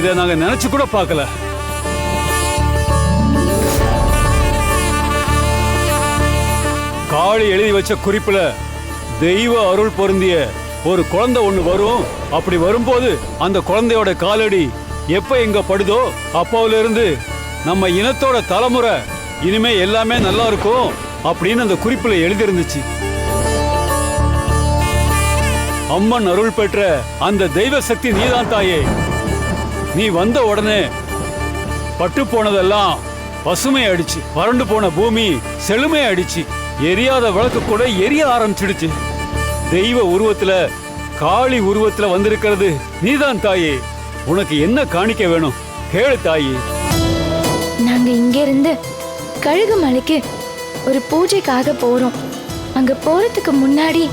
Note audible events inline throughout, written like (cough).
இதை நாங்க நினைச்சு கூட பார்க்கல. காளி எழுதி வச்ச குறிப்புல தெய்வ அருள் பொருந்திய ஒரு குழந்தை ஒண்ணு வரும். அப்படி வரும்போது அந்த குழந்தையோட காலடி எப்ப எங்க படுதோ அப்போல இருந்து நம்ம இனத்தோட தலைமுறை இனிமே எல்லாமே நல்லா இருக்கும் அப்படின்னு அந்த குறிப்புல எழுதியிருந்துச்சு. அம்மன் அருள் பெற்ற அந்த தெய்வ சக்தி நீதான் தாயே. நீ வந்த உடனே பட்டு போனதெல்லாம் பசுமை அடிச்சு வறண்டு போன பூமி செழுமை அடிச்சு எரியாத விளக்கு கூட எரிய ஆரம்பிச்சிடுச்சு. தெய்வ உருவத்துல காளி உருவத்துல வந்திருக்கிறது நீதான் தாயே. உனக்கு என்ன காணிக்க வேணும்? கேளு தாயே. நாங்க இங்க இருந்து கழுகு மலைக்கு ஒரு பூஜைக்காக போறோம். அங்க போறதுக்கு முன்னாடி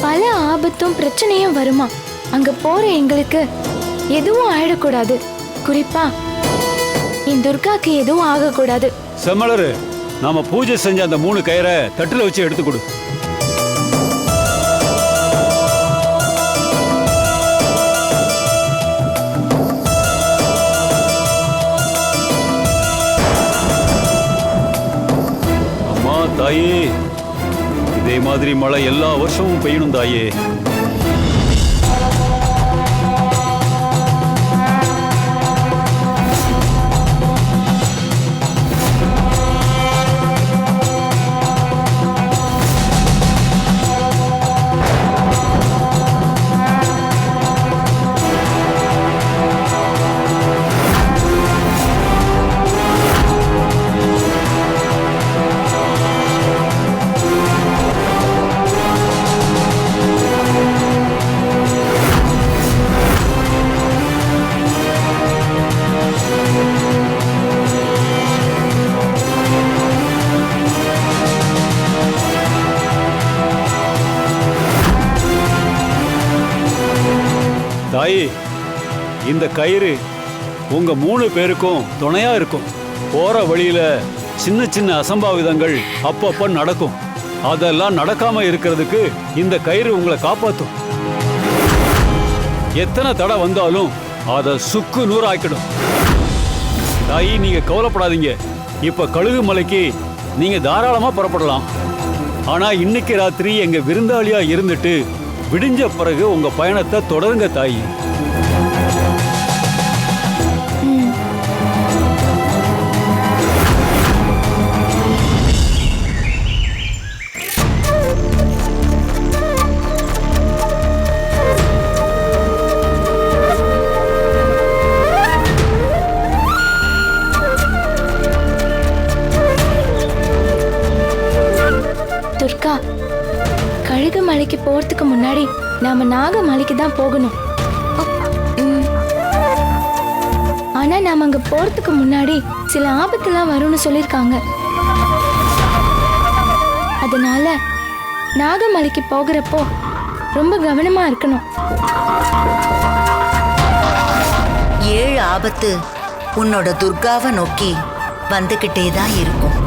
பல ஆபத்தும் பிரச்சனையும் வருமா? அங்க போற எங்களுக்கு எதுவும் ஆயிடக்கூடாது. குறிப்பா என் துர்காக்கு எதுவும் ஆகக்கூடாது. செம்மலரு நாம பூஜை செஞ்ச அந்த மூணு கயிறை தட்டுல வச்சு எடுத்து கொடு. அம்மா தாயே இதே மாதிரி மழை எல்லா வருஷமும் பெய்யணும் தாயே. கயிறு. உங்க மூணு பேருக்கும் துணையா இருக்கும். போற வழியில சின்ன சின்ன அசம்பாவிதங்கள் அப்பப்ப நடக்கும். அதெல்லாம் நடக்காம இருக்கிறதுக்கு இந்த கயிறு உங்களை காப்பாத்தும். எத்தனை தடை வந்தாலும் அதை சுக்கு நூறாக்கிடும். தாயி நீங்க கவலைப்படாதீங்க. இப்ப கழுகு மலைக்கு நீங்க தாராளமா புறப்படலாம். ஆனா இன்னைக்கு ராத்திரி எங்க விருந்தாளியா இருந்துட்டு விடிஞ்ச பிறகு உங்க பயணத்தை தொடருங்க தாயி. நாம நாக மலைக்கு தான் போகணும். ம். ஆனா நாம அங்க போறதுக்கு முன்னாடி சில ஆபத்துலாம் வரும்னு சொல்லிருக்காங்க அதனால நாகமலைக்கு போகிறப்போ ரொம்ப கவனமா இருக்கணும். ஏழு ஆபத்து உன்னோட துர்காவை நோக்கி வந்துகிட்டே தான் இருக்கும்.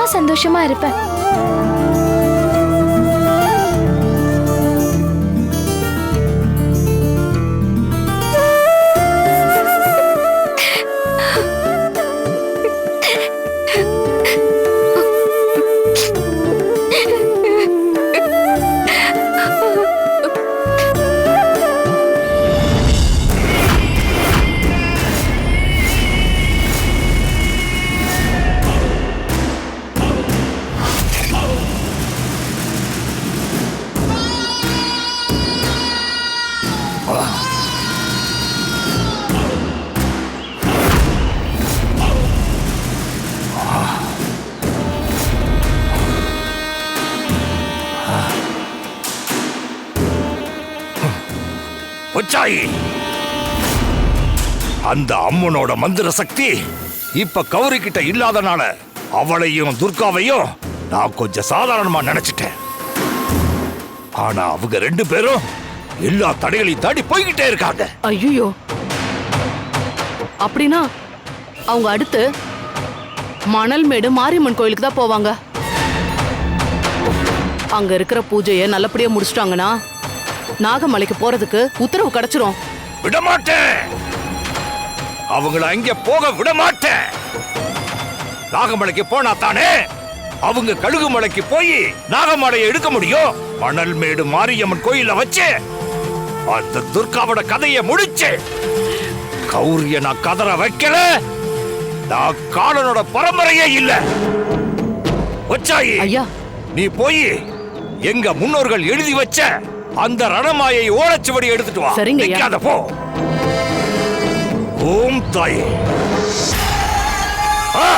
நான் சந்தோஷமா இருப்பேன். கொச்சாயி அந்த அம்மனோட மந்திர சக்தி இப்ப கௌரி கிட்ட இல்லாதனால அவளையும் துர்காவையும் நான் கொஞ்சம் சாதாரணமா நினைச்சிட்டேன். ஆனா அவங்க ரெண்டு பேரும் எல்லா தடைகளையும் தாண்டி போய்கிட்டே இருக்காங்க. ஐயோ அப்படின்னா அவங்க அடுத்து மணல்மேடு மாரியம்மன் கோயிலுக்கு தான் போவாங்க. அங்க இருக்கிற பூஜையை நல்லபடியா முடிச்சிட்டாங்கன்னா நாகமலைக்கு போறதுக்கு உத்தரவு கிடைச்சிரும். விடமாட்டேன். அவங்கள அங்க போக விடமாட்டேன். நாகமலைக்கு போனா தானே அவங்க கழுகுமலைக்கு போய் நாகமலையை எடுக்க முடியும்? மணல் மேடு மாரியம்மன் கோயில வச்சு அந்த துர்காவோட கதையை முடிச்சு கௌரிய நான் கதற வைக்கல. நான் காலனோட பரம்பரையே இல்ல. ஒச்சாயி ஐயா. நீ போய் எங்க முன்னோர்கள் எழுதி வச்ச அந்த ரணமாயை ஓலச்சுவடி எடுத்துட்டு வா சரிங்க ஐயா. நிக்காத போ ஓம் தாயே ஆ!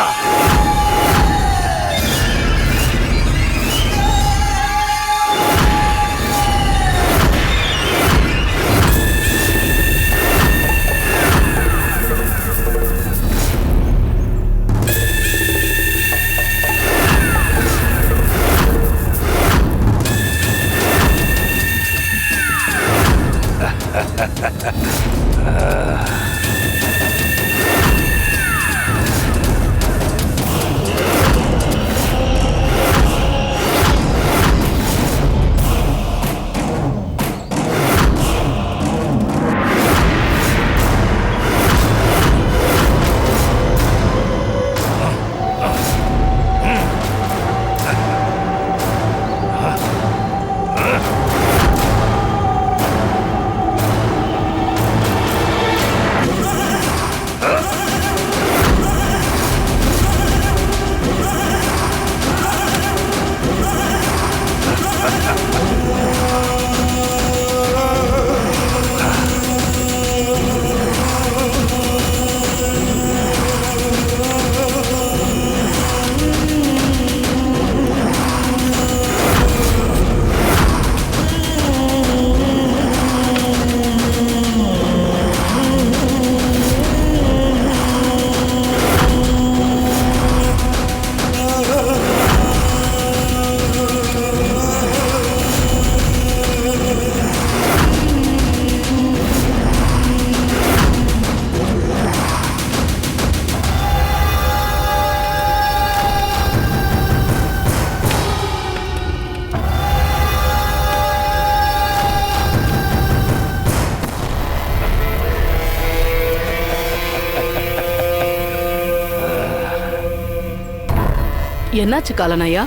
என்னாச்சு காலனையா?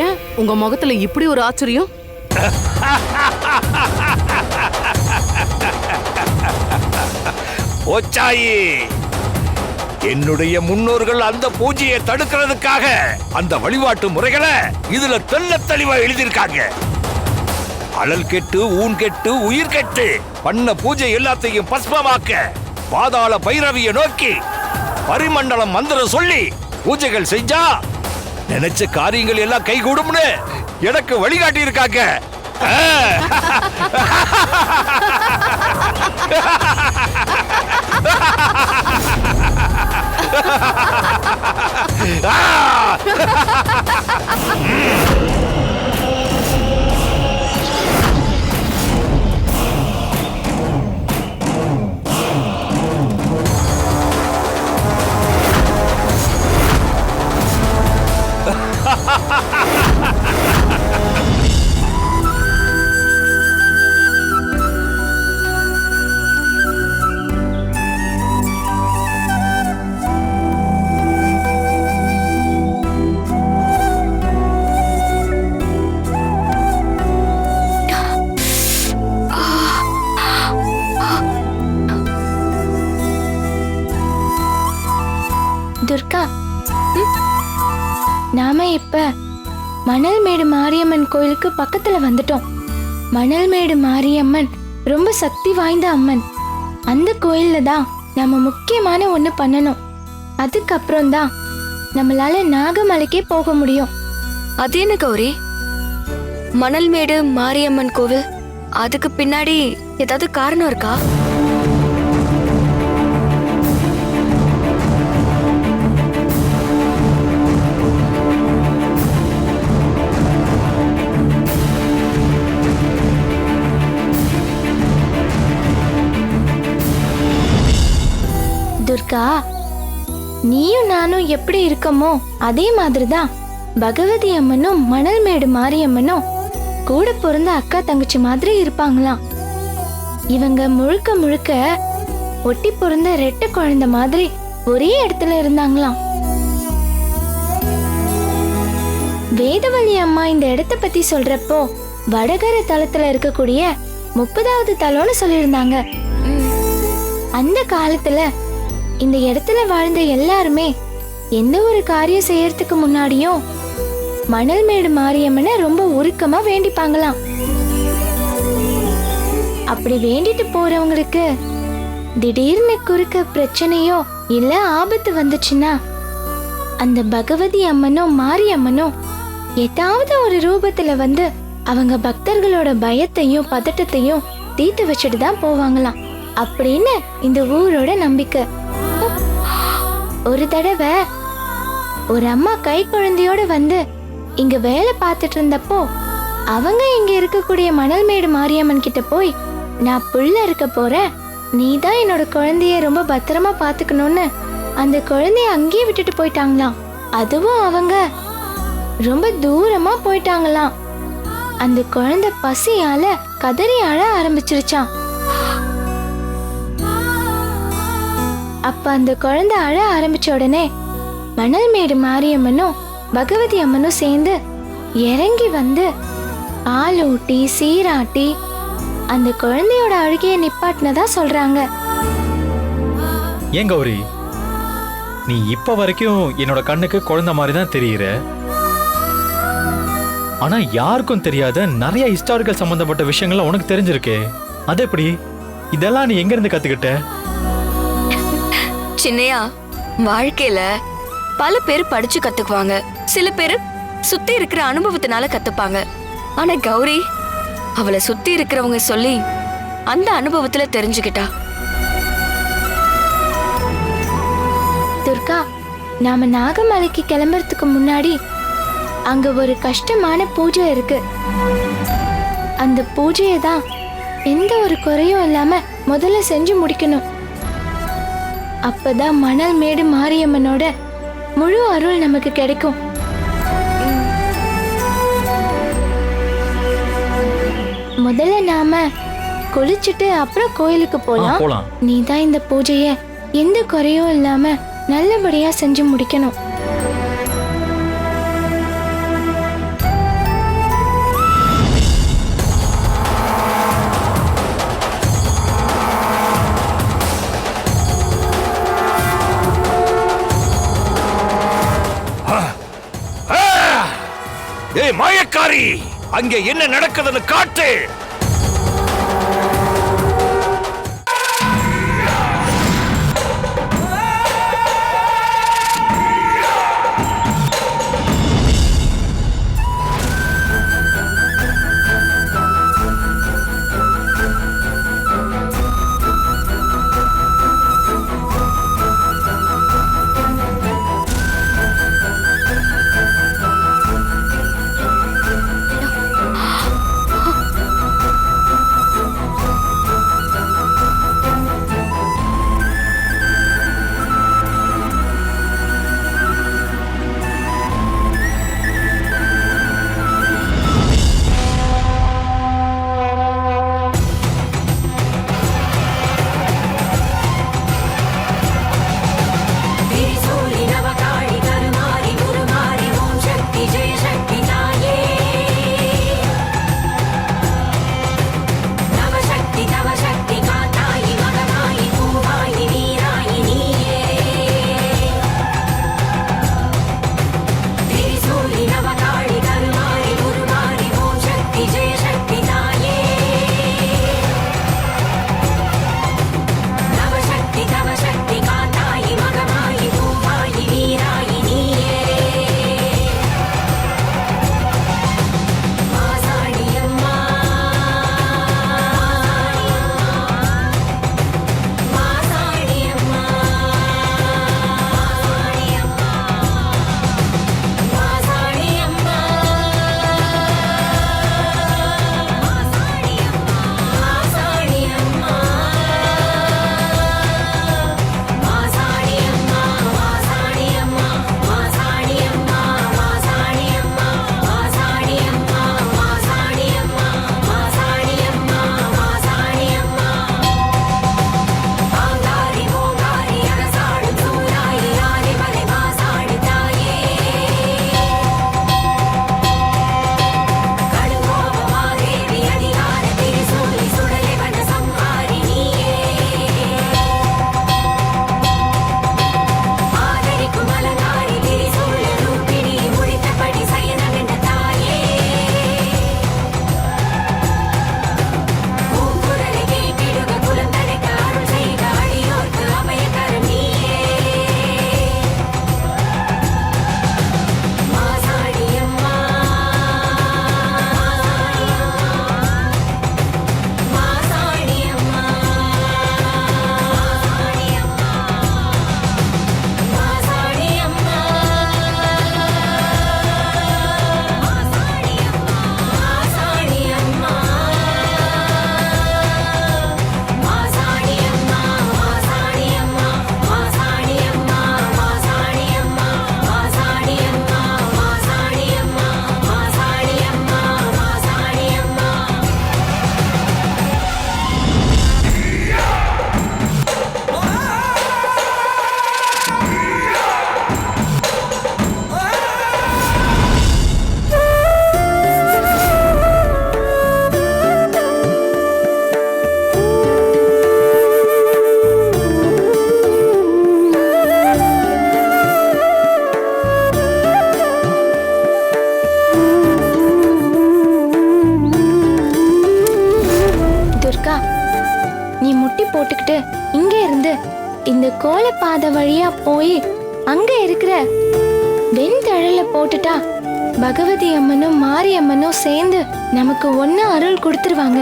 ஏன் உங்க முகத்துல இப்படி ஒரு ஆச்சரியம்? ஓச்சாயி என்னுடைய முன்னோர்கள் அந்த பூஜையை தடுக்கிறதுக்காக அந்த வழிபாட்டு முறைகளை இதுல தெள்ள தெளிவா எழுதியிருக்காங்க. அழல் கெட்டு ஊன் கெட்டு உயிர் கெட்டு பண்ண பூஜை எல்லாத்தையும் பஸ்மமாக்க பாதாள பைரவிய நோக்கி பரிமண்டலம் மந்திரம் சொல்லி பூஜைகள் செஞ்சா நினைச்ச காரியங்கள் எல்லாம் கைகூடும்னு எனக்கு வழிகாட்டி இருக்காங்க ஆ. கோயிலுக்கு பக்கத்துல வந்துட்டோம். மணல்மேடு மாரியம்மன் ரொம்ப சக்தி வாய்ந்த அம்மன். அந்த கோயில்ல தான் நம்ம முக்கியமான ஒண்ணு பண்ணணும். அதுக்கப்புறம் தான் நம்மளால நாகமலைக்கே போக முடியும். அது என்ன கௌரி? மணல்மேடு மாரியம்மன் கோவில் அதுக்கு பின்னாடி ஏதாவது காரணம் இருக்கா? எப்படி இருக்கமோ அதே மாதிரிதான். பகவதி அம்மனும் மணல் மேடு மாரியம்மனும் கூட பிறந்த அக்கா தங்கச்சி மாதிரி இருப்பாங்களாம். இவங்க முழுக்க முழுக்க ஒட்டி பிறந்த ரெட்டை குழந்தை மாதிரி ஒரே இடத்துல இருந்தாங்களாம். வேதவழி அம்மா இந்த இடத்த பத்தி சொல்றப்போ வடகர தளத்துல இருக்கக்கூடிய முப்பதாவது தலம்னு சொல்லியிருந்தாங்க. அந்த காலத்துல இந்த இடத்துல வாழ்ந்த எல்லாருமே எந்த ஒரு காரியம் செய்யறதுக்கு முன்னாடியும் மணல் மேடு மாரியம்மனை ரொம்ப உருக்கமா வேண்டிப்பாங்களாம். அப்படி வேண்டிட்டு போறவங்களுக்கு திடீர்னு குறுக்க பிரச்சனையோ இல்ல ஆபத்து வந்துச்சுன்னா அந்த பகவதி அம்மனோ மாரியம்மனும் ஏதாவது ஒரு ரூபத்துல வந்து அவங்க பக்தர்களோட பயத்தையும் பதட்டத்தையும் தீர்த்து வச்சுட்டு தான் போவாங்களாம். அப்படின்னு இந்த ஊரோட நம்பிக்கை. ஒரு தடவை ஒரு அம்மா கை குழந்தையோட வந்து இங்க வேலை பார்த்துட்டு இருந்தப்போ அவங்க இங்க இருக்கக்கூடிய மணல்மேடு மாரியம்மன் கிட்ட போய் நான் புள்ள இருக்க போறேன். நீ தான் என்னோட குழந்தைய ரொம்ப பத்திரமா பாத்துக்கணும்னு அந்த குழந்தைய அங்கேயே விட்டுட்டு போயிட்டாங்களாம். அதுவும் அவங்க. ரொம்ப தூரமா போயிட்டாங்களாம். அந்த குழந்தை பசியால கதறி அழ ஆரம்பிச்சிருச்சான் அப்ப அந்த குழந்தை அழ ஆரம்பிச்ச உடனே மணல்மேடு மாரியம்மனும் பகவதி அம்மனும் சேர்ந்து இறங்கி வந்து ஊட்டி சீராட்டி அந்த குழந்தையோட அழுகையை நிப்பாட்டினதா சொல்றாங்க. ஏன் கௌரி? நீ இப்ப வரைக்கும் என்னோட கண்ணுக்கு குழந்தை மாதிரி தான் தெரியுற. ஆனா யாருக்கும் தெரியாத நிறைய ஹிஸ்டாரிக்கல் சம்பந்தப்பட்ட விஷயங்கள்லாம் உனக்கு தெரிஞ்சிருக்கே. அது எப்படி? இதெல்லாம் நீ எங்க இருந்து கத்துக்கிட்ட? சின்னையா வாழ்க்கையில பல பேர் படிச்சு கத்துக்குவாங்க. சில பேர் சுத்தி இருக்கிற அனுபவத்தினால கத்துப்பாங்க. ஆனா கௌரி அவளை சுத்தி இருக்கிறவங்க சொல்லி அந்த அனுபவத்துல தெரிஞ்சுக்கிட்டா. துர்கா நாம நாகமலைக்கு கிளம்புறதுக்கு முன்னாடி அங்க ஒரு கஷ்டமான பூஜை இருக்கு. அந்த பூஜையை தான் எந்த ஒரு குறையும் இல்லாம முதல்ல செஞ்சு முடிக்கணும். அப்பதான் மணல் மேடு மாரியம்மனோட முழு அருள் நமக்கு கிடைக்கும். முதல்ல நாம குளிச்சுட்டு அப்புறம் கோயிலுக்கு போலாம். நீ தான் இந்த பூஜைய எந்த குறையும் இல்லாம நல்லபடியா செஞ்சு முடிக்கணும். ஏய் மாயக்காரி அங்கே என்ன நடக்குதுன்னு காட்டு. நீ முட்டி போட்டுக்கிட்டு இங்க இருந்து இந்த கோலப்பாதை வழியா போய் அங்க இருக்கிற வெண்தழல போட்டுட்டா பகவதி அம்மனும் மாரியம்மனும் சேர்ந்து நமக்கு ஒன்னு அருள் கொடுத்துருவாங்க.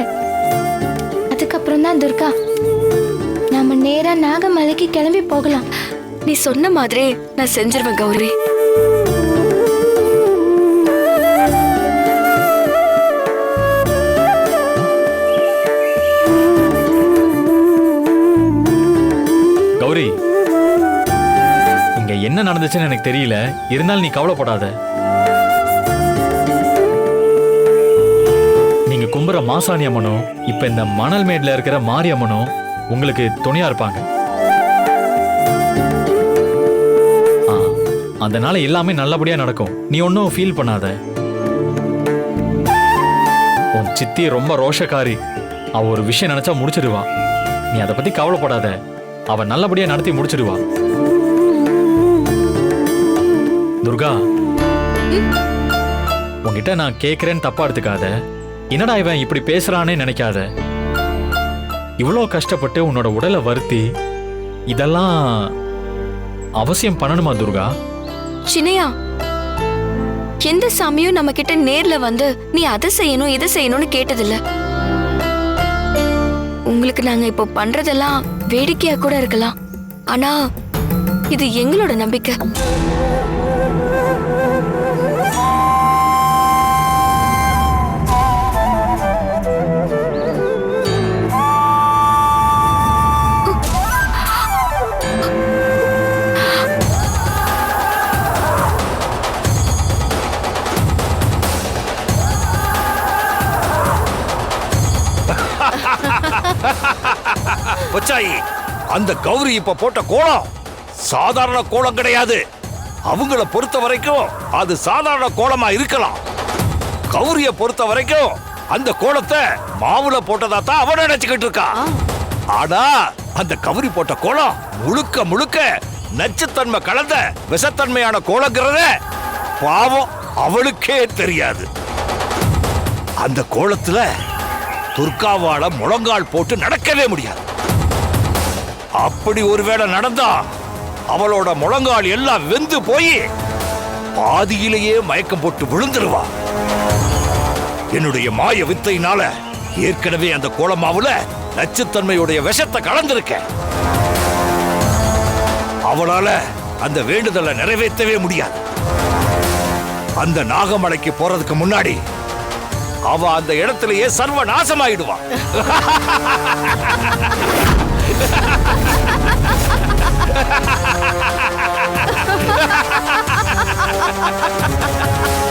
அதுக்கப்புறம் தான் துர்கா. நாம நேரா நாகமலைக்கு கிளம்பி போகலாம். நீ சொன்ன மாதிரி நான் செஞ்சிருவேன் கௌரி கௌரி. என்ன நடந்துச்சுன்னு எனக்கு தெரியல. இருந்தாலும் நீ கவலைப்படாத. நீங்க கும்புற மாசாணி அம்மனும் இப்ப இந்த மணல் மேட்ல இருக்கிற மாரியம்மனும் உங்களுக்கு துணையா இருப்பாங்க. ஆ, அதனால எல்லாமே நல்லபடியா நடக்கும். நீ ஒன்றும் ஃபீல் பண்ணாத. உன் சித்தி ரொம்ப ரோஷக்காரி. அவ ஒரு விஷயம் நினைச்சா முடிச்சிடுவா. நீ அதை பத்தி கவலைப்படாத. அவ நல்லபடியா நடத்தி முடிச்சிடுவா. துர்கா. உன்கிட்ட நான் கேட்கிறேன் தப்பா எடுத்துக்காத. என்னடா இவன் இப்படி பேசுறானே நினைக்காத. இவ்வளோ கஷ்டப்பட்டு உன்னோட உடலை வருத்தி இதெல்லாம் அவசியம் பண்ணணுமா துர்கா? சின்னையா எந்த சாமியும் நம்ம கிட்ட நேர்ல வந்து நீ அதை செய்யணும் இதை செய்யணும்னு கேட்டதில்ல. உங்களுக்கு நாங்க இப்போ பண்றதெல்லாம் வேடிக்கையா கூட இருக்கலாம். ஆனா இது எங்களோட நம்பிக்கை. (laughs) பொச்சாயி அந்த கௌரி இப்ப போட்ட கோலம் சாதாரண கோலம் கிடையாது. அவங்கள பொறுத்த வரைக்கும் அது சாதாரண கோலமா இருக்கலாம். கௌரிய பொறுத்த வரைக்கும் அந்த கோலத்தை மாவுல போட்டதா தான் அவன் நினைச்சுக்கிட்டு இருக்கா ஆனா அந்த கௌரி போட்ட கோலம் முழுக்க முழுக்க நச்சுத்தன்மை கலந்த விஷத்தன்மையான கோலங்கிறத பாவம் அவளுக்கே தெரியாது. அந்த கோலத்துல துர்காவால முழங்கால் போட்டு நடக்கவே முடியாது. அப்படி ஒருவேளை நடந்தா அவளோட முழங்கால் எல்லாம் வெந்து போய் பாதியிலேயே மயக்கம் போட்டு விழுந்துருவா. என்னுடைய மாய வித்தையினால ஏற்கனவே அந்த கோலமாவுல நச்சுத்தன்மையுடைய விஷத்தை கலந்திருக்க. அவளால அந்த வேண்டுதலை நிறைவேற்றவே முடியாது. அந்த நாகமலைக்கு போறதுக்கு முன்னாடி அவ அந்த இடத்திலேயே சர்வ நாசமாயிடுவான் (laughs) ハハハハハ